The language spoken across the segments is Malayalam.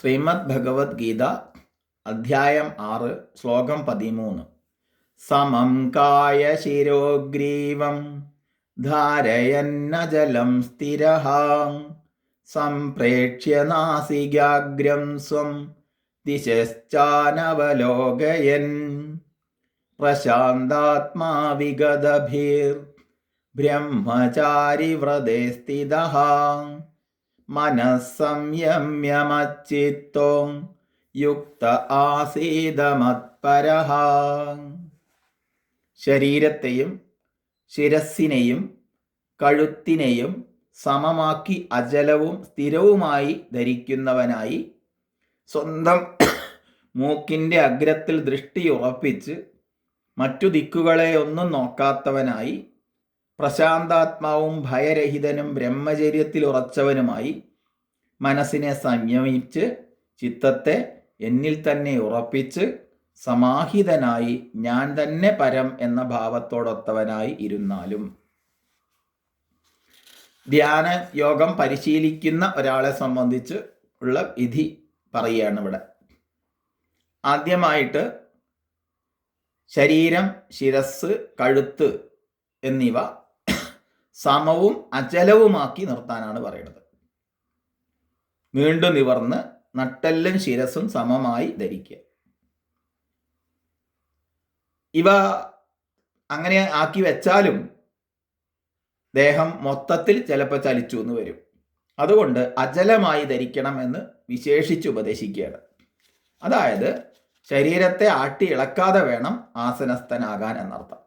ശ്രീമദ് ഭഗവത്ഗീത അധ്യായം ആറ് ശ്ലോകം പതിമൂന്ന്. സമം കായ ശിരോഗ്രീവം ധാരയന്നജലം സ്ഥിര സംപ്രേക്ഷ്യ നാസികാഗ്രം സ്വം ദിശശ്ചാനവലോകയൻ. പ്രശാന്താത്മാ വിഗതഭിർ ബ്രഹ്മചാരി വ്രതേ സ്ഥിതഃ മനസ്സംയമ്യമച്ചിത്തോ യുക്ത ആസീതമത്പരഹ. ശരീരത്തെയും ശിരസ്സിനെയും കഴുത്തിനെയും സമമാക്കി അജലവും സ്ഥിരവുമായി ധരിക്കുന്നവനായി സ്വന്തം മൂക്കിന്റെ അഗ്രത്തിൽ ദൃഷ്ടി ഉറപ്പിച്ച് മറ്റു ദിക്കുകളെ ഒന്നും നോക്കാത്തവനായി പ്രശാന്താത്മാവും ഭയരഹിതനും ബ്രഹ്മചര്യത്തിൽ ഉറച്ചവനുമായി മനസ്സിനെ സംയമിച്ച് ചിത്തത്തെ എന്നിൽ തന്നെ ഉറപ്പിച്ച് സമാഹിതനായി ഞാൻ തന്നെ പരം എന്ന ഭാവത്തോടൊത്തവനായി ഇരുന്നാലും. ധ്യാന യോഗം പരിശീലിക്കുന്ന ഒരാളെ സംബന്ധിച്ച് ഉള്ള വിധി പറയുകയാണ് ഇവിടെ. ആദ്യമായിട്ട് ശരീരം ശിരസ് കഴുത്ത് എന്നിവ സമവും അചലവുമാക്കി നിർത്താനാണ് പറയുന്നത്. വീണ്ടും നിവർന്ന് നട്ടെല്ലും ശിരസും സമമായി ധരിക്കുക. ഇവ അങ്ങനെ ആക്കി വെച്ചാലും ദേഹം മൊത്തത്തിൽ ചിലപ്പോൾ ചലിച്ചു എന്ന് വരും. അതുകൊണ്ട് അചലമായി ധരിക്കണം എന്ന് വിശേഷിച്ച് ഉപദേശിക്കുകയാണ്. അതായത് ശരീരത്തെ ആട്ടി ഇളക്കാതെ വേണം ആസനസ്ഥനാകാൻ എന്നർത്ഥം.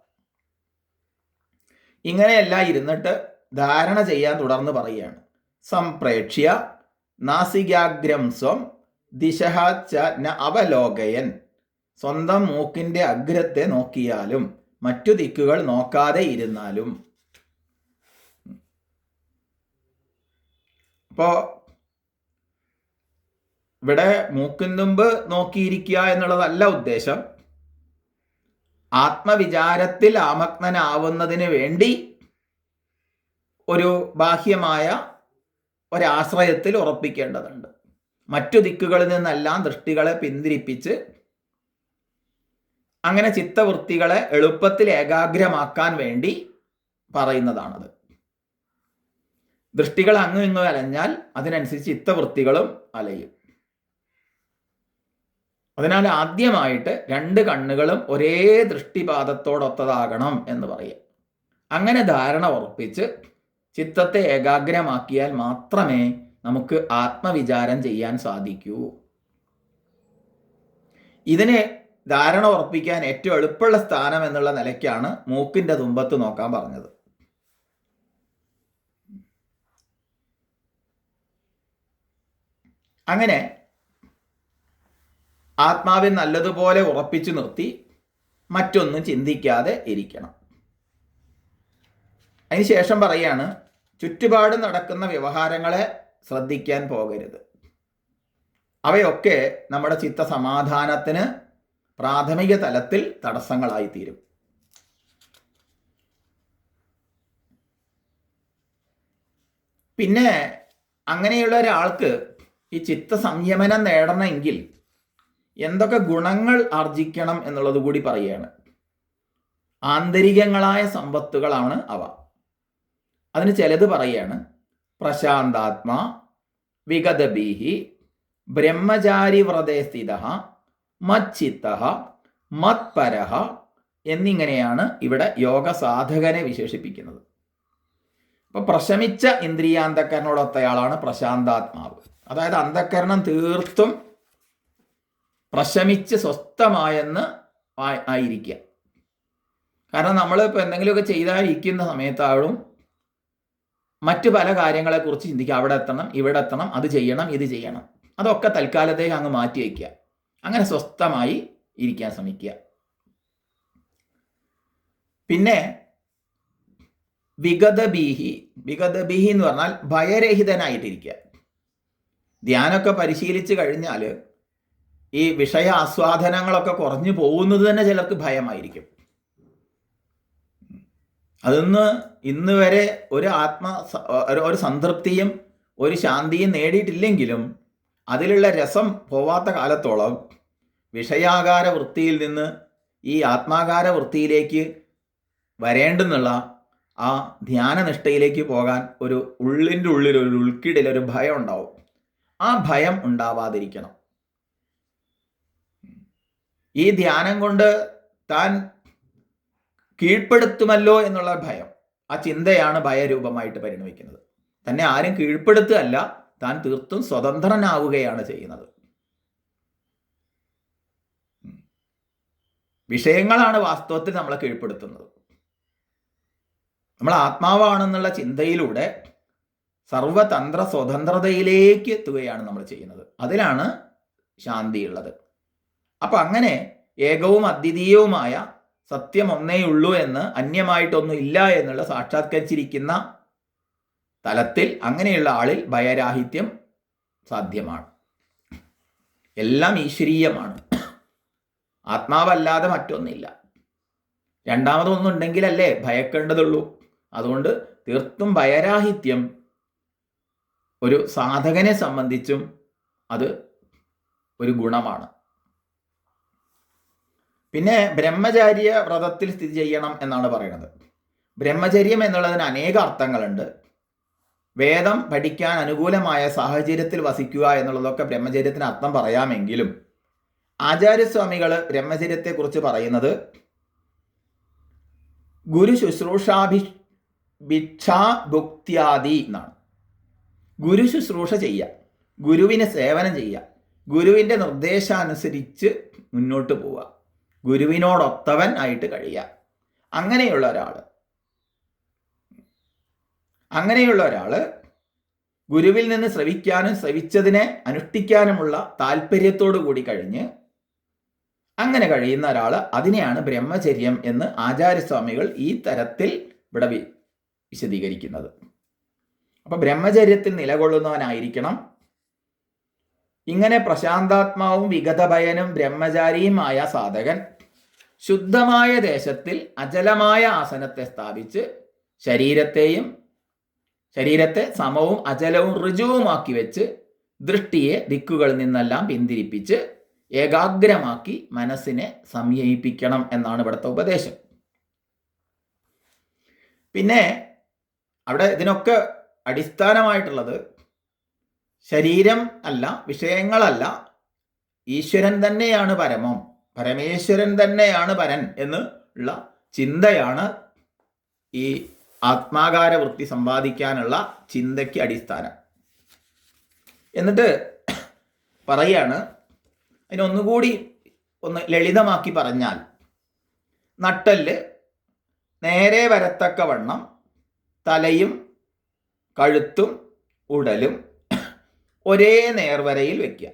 ഇങ്ങനെയല്ല ഇരുന്നിട്ട് ധാരണ ചെയ്യാൻ തുടർന്ന് പറയുകയാണ്. സംപ്രേക്ഷ്യ നാസികാഗ്രം സ്വം ദിശഹാച്ച ന അവലോകയൻ. സ്വന്തം മൂക്കിന്റെ അഗ്രത്തെ നോക്കിയാലും മറ്റു ദിക്കുകൾ നോക്കാതെ ഇരുന്നാലും. അപ്പോൾ ഇവിടെ മൂക്കിൻ തുമ്പ് നോക്കിയിരിക്കുക എന്നുള്ളതല്ല ഉദ്ദേശം. ആത്മവിചാരത്തിൽ ആമഗ്നനാവുന്നതിന് വേണ്ടി ഒരു ബാഹ്യമായ ഒരാശ്രയത്തിൽ ഉറപ്പിക്കേണ്ടതുണ്ട്. മറ്റു ദിക്കുകളിൽ നിന്നെല്ലാം ദൃഷ്ടികളെ പിന്തിരിപ്പിച്ച് അങ്ങനെ ചിത്തവൃത്തികളെ എളുപ്പത്തിൽ ഏകാഗ്രമാക്കാൻ വേണ്ടി പറയുന്നതാണത്. ദൃഷ്ടികൾ അങ്ങും ഇങ്ങും അലഞ്ഞാൽ അതിനനുസരിച്ച് ചിത്തവൃത്തികളും അലയും. അതിനാൽ ആദ്യമായിട്ട് രണ്ട് കണ്ണുകളും ഒരേ ദൃഷ്ടിപാതത്തോടൊത്തതാകണം എന്ന് പറയുക. അങ്ങനെ ധാരണ ഉറപ്പിച്ച് ചിത്തത്തെ ഏകാഗ്രമാക്കിയാൽ മാത്രമേ നമുക്ക് ആത്മവിചാരം ചെയ്യാൻ സാധിക്കൂ. ഇതിനെ ധാരണ ഉറപ്പിക്കാൻ ഏറ്റവും എളുപ്പമുള്ള സ്ഥാനം എന്നുള്ള നിലയ്ക്കാണ് മൂക്കിന്റെ തുമ്പത്ത് നോക്കാൻ പറഞ്ഞത്. അങ്ങനെ ആത്മാവിൽ നല്ലതുപോലെ ഉറപ്പിച്ചു നിർത്തി മറ്റൊന്നും ചിന്തിക്കാതെ ഇരിക്കണം. അതിനുശേഷം പറയാണ് ചുറ്റുപാട് നടക്കുന്ന വ്യവഹാരങ്ങളെ ശ്രദ്ധിക്കാൻ പോകരുത്. അവയൊക്കെ നമ്മുടെ ചിത്ത സമാധാനത്തിന് പ്രാഥമിക തലത്തിൽ തടസ്സങ്ങളായി തീരും. പിന്നെ അങ്ങനെയുള്ള ഒരാൾക്ക് ഈ ചിത്ത സംയമനം നേടണമെങ്കിൽ എന്തൊക്കെ ഗുണങ്ങൾ ആർജിക്കണം എന്നുള്ളത് കൂടി പറയുകയാണ്. ആന്തരികങ്ങളായ സമ്പത്തുകളാണ് അവ. അതിന് ചിലത് പറയുകയാണ്. പ്രശാന്താത്മാ വിഗതബീഹി ബ്രഹ്മചാരി വ്രതേ സ്ഥിത മച്ചിത്ത മത്പരഹ എന്നിങ്ങനെയാണ് ഇവിടെ യോഗ സാധകനെ വിശേഷിപ്പിക്കുന്നത്. അപ്പോൾ പ്രശമിച്ച ഇന്ദ്രിയാന്തക്കരനോടൊത്തയാളാണ് പ്രശാന്താത്മാവ്. അതായത് അന്ധക്കരണം തീർത്തും പ്രശമിച്ച് സ്വസ്ഥമായെന്ന് ആയിരിക്കുക. കാരണം നമ്മൾ ഇപ്പോൾ എന്തെങ്കിലുമൊക്കെ ചെയ്തായിരിക്കുന്ന സമയത്താളും മറ്റു പല കാര്യങ്ങളെക്കുറിച്ച് ചിന്തിക്കുക. അവിടെ എത്തണം ഇവിടെ എത്തണം അത് ചെയ്യണം ഇത് ചെയ്യണം. അതൊക്കെ തൽക്കാലത്തേക്ക് അങ്ങ് മാറ്റി വയ്ക്കുക. അങ്ങനെ സ്വസ്ഥമായി ഇരിക്കാൻ ശ്രമിക്കുക. പിന്നെ വിഗതബീഹി വിഗതബീഹി എന്ന് പറഞ്ഞാൽ ഭയരഹിതനായിട്ടിരിക്കുക. ധ്യാനമൊക്കെ പരിശീലിച്ച് കഴിഞ്ഞാൽ ഈ വിഷയ ആസ്വാദനങ്ങളൊക്കെ കുറഞ്ഞു പോകുന്നത് തന്നെ ചിലർക്ക് ഭയമായിരിക്കും. അതിന്ന് ഇന്ന് വരെ ഒരു ആത്മ ഒരു സംതൃപ്തിയും ഒരു ശാന്തിയും നേടിയിട്ടില്ലെങ്കിലും അതിലുള്ള രസം പോവാത്ത കാലത്തോളം വിഷയാകാര വൃത്തിയിൽ നിന്ന് ഈ ആത്മാകാര വൃത്തിയിലേക്ക് വരേണ്ടെന്നുള്ള ആ ധ്യാനനിഷ്ഠയിലേക്ക് പോകാൻ ഒരു ഉള്ളിന്റെ ഉള്ളിൽ ഒരു ഉൾക്കിടിൽ ഒരു ഭയം ഉണ്ടാവും. ആ ഭയം ഉണ്ടാവാതിരിക്കണം. ഈ ധ്യാനം കൊണ്ട് താൻ കീഴ്പ്പെടുത്തുമല്ലോ എന്നുള്ള ഭയം ആ ചിന്തയാണ് ഭയരൂപമായിട്ട് പരിണമിക്കുന്നത്. തന്നെ ആരും കീഴ്പ്പെടുത്തുകയല്ല താൻ തീർത്തും സ്വതന്ത്രനാവുകയാണ് ചെയ്യുന്നത്. വിഷയങ്ങളാണ് വാസ്തവത്തിൽ നമ്മളെ കീഴ്പ്പെടുത്തുന്നത്. നമ്മൾ ആത്മാവാണെന്നുള്ള ചിന്തയിലൂടെ സർവതന്ത്ര സ്വതന്ത്രതയിലേക്ക് എത്തുകയാണ് നമ്മൾ ചെയ്യുന്നത്. അതിലാണ് ശാന്തിയുള്ളത്. അപ്പൊ അങ്ങനെ ഏകവും അദ്വിതീയവുമായ സത്യം ഒന്നേ ഉള്ളൂ എന്ന് അന്യമായിട്ടൊന്നും ഇല്ല എന്നുള്ള സാക്ഷാത്കരിച്ചിരിക്കുന്ന തലത്തിൽ അങ്ങനെയുള്ള ആളിൽ ഭയരാഹിത്യം സാധ്യമാണ്. എല്ലാം ഈശ്വരീയമാണ്. ആത്മാവല്ലാതെ മറ്റൊന്നില്ല. രണ്ടാമതൊന്നുണ്ടെങ്കിലല്ലേ ഭയക്കേണ്ടതുള്ളൂ. അതുകൊണ്ട് തീർത്തും ഭയരാഹിത്യം ഒരു സാധകനെ സംബന്ധിച്ചും അത് ഒരു ഗുണമാണ്. പിന്നെ ബ്രഹ്മചാര്യ വ്രതത്തിൽ സ്ഥിതി ചെയ്യണം എന്നാണ് പറയുന്നത്. ബ്രഹ്മചര്യം എന്നുള്ളതിന് അനേക അർത്ഥങ്ങളുണ്ട്. വേദം പഠിക്കാൻ അനുകൂലമായ സാഹചര്യത്തിൽ വസിക്കുക എന്നുള്ളതൊക്കെ ബ്രഹ്മചര്യത്തിന് അർത്ഥം പറയാമെങ്കിലും ആചാര്യസ്വാമികൾ ബ്രഹ്മചര്യത്തെക്കുറിച്ച് പറയുന്നത് ഗുരു ശുശ്രൂഷാഭി ഭിക്ഷാഭുക്ത്യാദി എന്നാണ്. ഗുരു ശുശ്രൂഷ ചെയ്യുക ഗുരുവിന് സേവനം ചെയ്യുക ഗുരുവിന്റെ നിർദ്ദേശാനുസരിച്ച് മുന്നോട്ട് പോവുക. ഗുരുവിനോടൊത്തവൻ ആയിട്ട് കഴിയുക. അങ്ങനെയുള്ള ഒരാൾ അങ്ങനെയുള്ള ഒരാൾ ഗുരുവിൽ നിന്ന് ശ്രവിക്കാനും ശ്രവിച്ചതിനെ അനുഷ്ഠിക്കാനുമുള്ള താല്പര്യത്തോടു കൂടി കഴിഞ്ഞ് അങ്ങനെ കഴിയുന്ന ഒരാൾ അതിനെയാണ് ബ്രഹ്മചര്യം എന്ന് ആചാര്യസ്വാമികൾ ഈ തരത്തിൽ ഇവിടെ വിശദീകരിക്കുന്നത്. അപ്പൊ ബ്രഹ്മചര്യത്തിൽ നിലകൊള്ളുന്നവനായിരിക്കണം ഇങ്ങനെ പ്രശാന്താത്മാവും വിഗതഭയനും ബ്രഹ്മചാരിയുമായ സാധകൻ ശുദ്ധമായ ദേശത്തിൽ അചലമായ ആസനത്തെ സ്ഥാപിച്ച് ശരീരത്തെയും ശരീരത്തെ സമവും അചലവും ഋജുവുമാക്കി വെച്ച് ദൃഷ്ടിയെ ദിക്കുകളിൽ നിന്നെല്ലാം പിന്തിരിപ്പിച്ച് ഏകാഗ്രമാക്കി മനസ്സിനെ സംയമിപ്പിക്കണം എന്നാണ് ഇവിടുത്തെ ഉപദേശം. പിന്നെ അവിടെ ഇതിനൊക്കെ അടിസ്ഥാനമായിട്ടുള്ളത് ശരീരം അല്ല വിഷയങ്ങളല്ല. ഈശ്വരൻ തന്നെയാണ് പരമം. പരമേശ്വരൻ തന്നെയാണ് പരൻ എന്ന് ഉള്ള ചിന്തയാണ് ഈ ആത്മാകാര വൃത്തി സമ്പാദിക്കാനുള്ള ചിന്തയ്ക്ക് അടിസ്ഥാനം. എന്നിട്ട് പറയാണ് അതിനൊന്നുകൂടി ഒന്ന് ലളിതമാക്കി പറഞ്ഞാൽ നട്ടൽ നേരെ വരത്തക്കവണ്ണം തലയും കഴുത്തും ഉടലും ഒരേ നേർവരയിൽ വെക്കുക.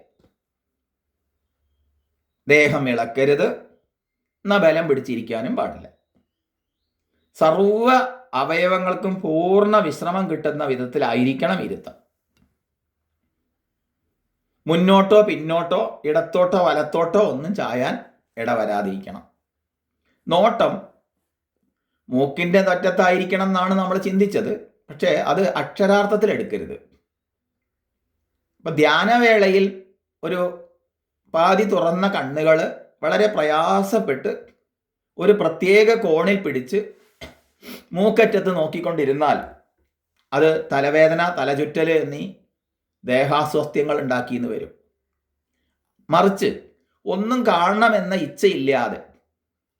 ദേഹം ഇളക്കരുത്. എന്നാ ബലം പിടിച്ചിരിക്കാനും പാടില്ല. സർവ അവയവങ്ങൾക്കും പൂർണ വിശ്രമം കിട്ടുന്ന വിധത്തിലായിരിക്കണം ഇരുത്തം. മുന്നോട്ടോ പിന്നോട്ടോ ഇടത്തോട്ടോ വലത്തോട്ടോ ഒന്നും ചായാൻ ഇടവരാതിരിക്കണം. നോട്ടം മൂക്കിന്റെ തറ്റത്തായിരിക്കണം എന്നാണ് നമ്മൾ ചിന്തിച്ചത്. പക്ഷേ അത് അക്ഷരാർത്ഥത്തിൽ എടുക്കരുത്. ഇപ്പം ധ്യാനവേളയിൽ ഒരു പാതി തുറന്ന കണ്ണുകൾ വളരെ പ്രയാസപ്പെട്ട് ഒരു പ്രത്യേക കോണിൽ പിടിച്ച് മൂക്കറ്റത്ത് നോക്കിക്കൊണ്ടിരുന്നാൽ അത് തലവേദന തലചുറ്റൽ എന്നീ ദേഹാസ്വാസ്ഥ്യങ്ങൾ ഉണ്ടാക്കിയെന്ന് വരും. മറിച്ച് ഒന്നും കാണണമെന്ന ഇച്ഛയില്ലാതെ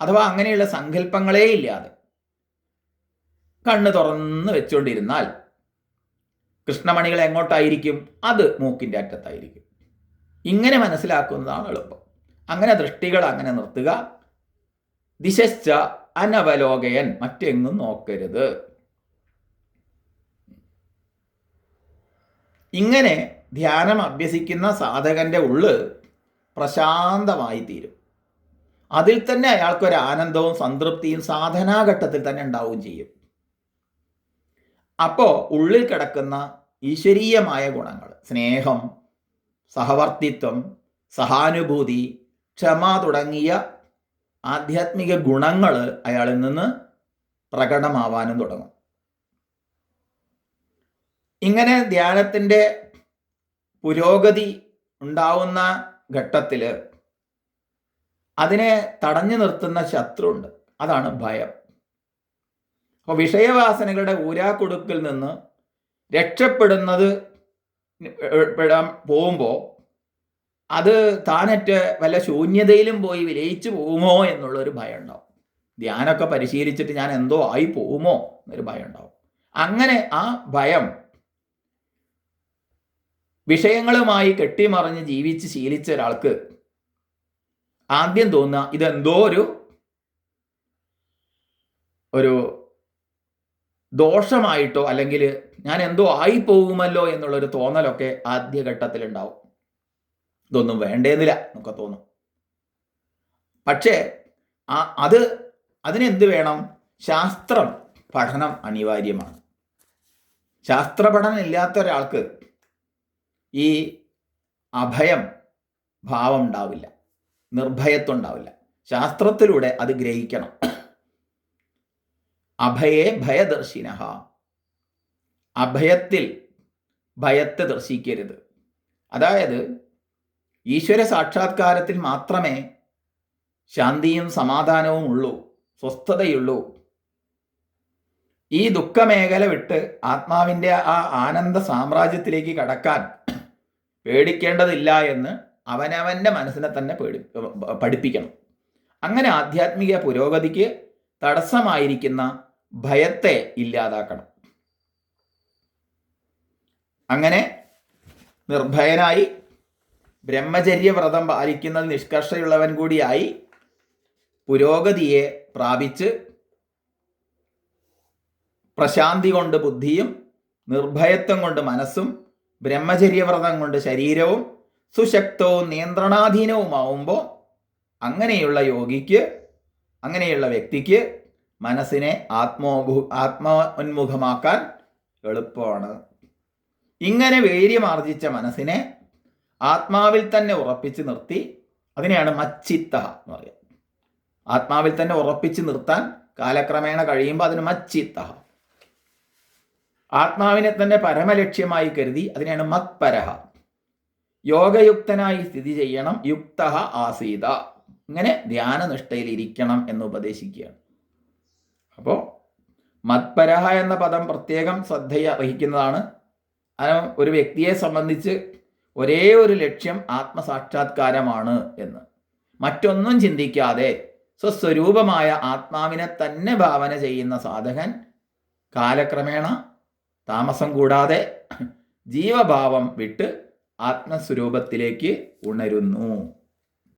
അഥവാ അങ്ങനെയുള്ള സങ്കല്പങ്ങളേ ഇല്ലാതെ കണ്ണ് തുറന്ന് വെച്ചുകൊണ്ടിരുന്നാൽ കൃഷ്ണമണികൾ എങ്ങോട്ടായിരിക്കും? അത് മൂക്കിന്റെ അറ്റത്തായിരിക്കും. ഇങ്ങനെ മനസ്സിലാക്കുന്നതാണ് എളുപ്പം. അങ്ങനെ ദൃഷ്ടികൾ അങ്ങനെ നിർത്തുക. ദിശശ്ച അനവലോകയൻ മറ്റെങ്ങും നോക്കരുത്. ഇങ്ങനെ ധ്യാനം അഭ്യസിക്കുന്ന സാധകന്റെ ഉള്ള് പ്രശാന്തമായി തീരും. അതിൽ തന്നെ അയാൾക്കൊരു ആനന്ദവും സംതൃപ്തിയും സാധനാഘട്ടത്തിൽ തന്നെ ഉണ്ടാവുകയും ചെയ്യും. അപ്പോൾ ഉള്ളിൽ കിടക്കുന്ന ഈശ്വരീയമായ ഗുണങ്ങൾ സ്നേഹം സഹവർത്തിത്വം സഹാനുഭൂതി ക്ഷമ തുടങ്ങിയ ആധ്യാത്മിക ഗുണങ്ങൾ അയാളിൽ നിന്ന് പ്രകടമാവാനും തുടങ്ങും. ഇങ്ങനെ ധ്യാനത്തിന്റെ പുരോഗതി ഉണ്ടാവുന്ന ഘട്ടത്തിൽ അതിനെ തടഞ്ഞു നിർത്തുന്ന ശത്രുണ്ട്. അതാണ് ഭയം. അപ്പോൾ വിഷയവാസനകളുടെ ഊരാക്കൊടുക്കിൽ നിന്ന് രക്ഷപ്പെടുന്നത് പെടാൻ പോകുമ്പോൾ അത് താനറ്റ് വല്ല ശൂന്യതയിലും പോയി വിലയിച്ചു പോകുമോ എന്നുള്ളൊരു ഭയം ഉണ്ടാവും ധ്യാനമൊക്കെ പരിശീലിച്ചിട്ട് ഞാൻ എന്തോ ആയി പോകുമോ എന്നൊരു ഭയം ഉണ്ടാവും അങ്ങനെ ആ ഭയം വിഷയങ്ങളുമായി കെട്ടിമറിഞ്ഞ് ജീവിച്ച് ശീലിച്ച ഒരാൾക്ക് ആദ്യം തോന്നുക ഇതെന്തോ ഒരു ഒരു ദോഷമായിട്ടോ അല്ലെങ്കിൽ ഞാൻ എന്തോ ആയി പോകുമല്ലോ എന്നുള്ളൊരു തോന്നലൊക്കെ ആദ്യഘട്ടത്തിൽ ഉണ്ടാവും ഇതൊന്നും വേണ്ടേന്നില്ല നമുക്ക് തോന്നും. പക്ഷേ ആ അത് അതിനെന്ത് വേണം? ശാസ്ത്രം പഠനം അനിവാര്യമാണ്. ശാസ്ത്ര പഠനം ഇല്ലാത്ത ഒരാൾക്ക് ഈ അഭയം ഭാവം ഉണ്ടാവില്ല. നിർഭയത്വം ഉണ്ടാവില്ല. ശാസ്ത്രത്തിലൂടെ അത് ഗ്രഹിക്കണം. അഭയെ ഭയദർശിന അഭയത്തിൽ ഭയത്തെ ദർശിക്കരുത്. അതായത് ഈശ്വര സാക്ഷാത്കാരത്തിൽ മാത്രമേ ശാന്തിയും സമാധാനവും ഉള്ളൂ സ്വസ്ഥതയുള്ളൂ. ഈ ദുഃഖമേഖല വിട്ട് ആത്മാവിന്റെ ആ ആനന്ദ സാമ്രാജ്യത്തിലേക്ക് കടക്കാൻ പേടിക്കേണ്ടതില്ല എന്ന് അവനവന്റെ മനസ്സിനെ തന്നെ പേടി പഠിപ്പിക്കണം. അങ്ങനെ ആധ്യാത്മിക പുരോഗതിക്ക് തടസ്സമായിരിക്കുന്ന ഭയത്തെ ഇല്ലാതാക്കണം. അങ്ങനെ നിർഭയനായി ബ്രഹ്മചര്യവ്രതം പാലിക്കുന്ന നിഷ്കർഷയുള്ളവൻ കൂടിയായി പുരോഗതിയെ പ്രാപിച്ച് പ്രശാന്തി കൊണ്ട് ബുദ്ധിയും നിർഭയത്വം കൊണ്ട് മനസ്സും ബ്രഹ്മചര്യവ്രതം കൊണ്ട് ശരീരവും സുശക്തവും നിയന്ത്രണാധീനവുമാവുമ്പോൾ അങ്ങനെയുള്ള യോഗിക്ക് അങ്ങനെയുള്ള വ്യക്തിക്ക് മനസ്സിനെ ആത്മോഭു ആത്മോന്മുഖമാക്കാൻ എളുപ്പമാണ്. ഇങ്ങനെ വീര്യമാർജിച്ച മനസ്സിനെ ആത്മാവിൽ തന്നെ ഉറപ്പിച്ച് നിർത്തി അതിനെയാണ് മച്ചിത്ത എന്ന് പറയുക. ആത്മാവിൽ തന്നെ ഉറപ്പിച്ച് നിർത്താൻ കാലക്രമേണ കഴിയുമ്പോൾ അതിന് മച്ചിത്ത ആത്മാവിനെ തന്നെ പരമലക്ഷ്യമായി കരുതി അതിനെയാണ് മത്പരഹ. യോഗയുക്തനായി സ്ഥിതി ചെയ്യണം യുക്ത ആസീത. ഇങ്ങനെ ധ്യാനനിഷ്ഠയിൽ ഇരിക്കണം എന്ന് ഉപദേശിക്കുകയാണ്. അപ്പോൾ മത്പരഹ എന്ന പദം പ്രത്യേകം ശ്രദ്ധയെ വഹിക്കുന്നതാണ് ഒരു വ്യക്തിയെ സംബന്ധിച്ച് ഒരേ ഒരു ലക്ഷ്യം ആത്മസാക്ഷാത്കാരമാണ് എന്ന്. മറ്റൊന്നും ചിന്തിക്കാതെ സ്വസ്വരൂപമായ ആത്മാവിനെ തന്നെ ഭാവന ചെയ്യുന്ന സാധകൻ കാലക്രമേണ താമസം കൂടാതെ ജീവഭാവം വിട്ട് ആത്മസ്വരൂപത്തിലേക്ക് ഉണരുന്നു.